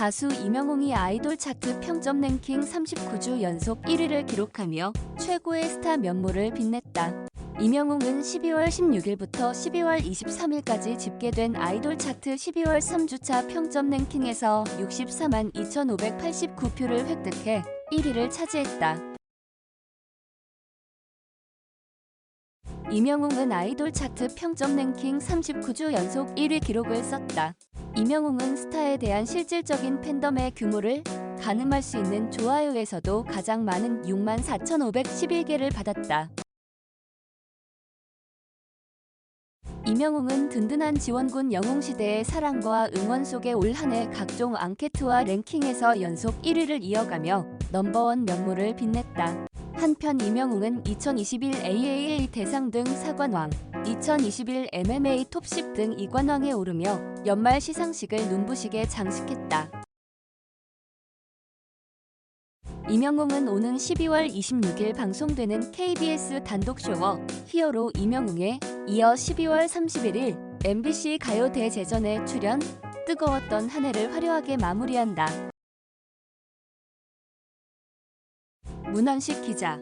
가수 이명웅이 아이돌 차트 평점 랭킹 39주 연속 1위를 기록하며 최고의 스타 면모를 빛냈다. 이명웅은 12월 16일부터 12월 23일까지 집계된 아이돌 차트 12월 3주차 평점 랭킹에서 64만 2,589표를 획득해 1위를 차지했다. 이명웅은 아이돌 차트 평점 랭킹 39주 연속 1위 기록을 썼다. 이명웅은 스타에 대한 실질적인 팬덤의 규모를 가늠할 수 있는 좋아요에서도 가장 많은 6만 4,511개를 받았다. 이명웅은 든든한 지원군 영웅시대의 사랑과 응원 속에 올 한 해 각종 앙케트와 랭킹에서 연속 1위를 이어가며 넘버원 면모를 빛냈다. 한편 이명웅은 2021 AAA 대상 등 사관왕, 2021 MMA 톱10 등 이관왕에 오르며 연말 시상식을 눈부시게 장식했다. 이명웅은 오는 12월 26일 방송되는 KBS 단독 쇼워 히어로 이명웅에 이어 12월 31일 MBC 가요 대제전에 출연, 뜨거웠던 한 해를 화려하게 마무리한다. 문헌식 기자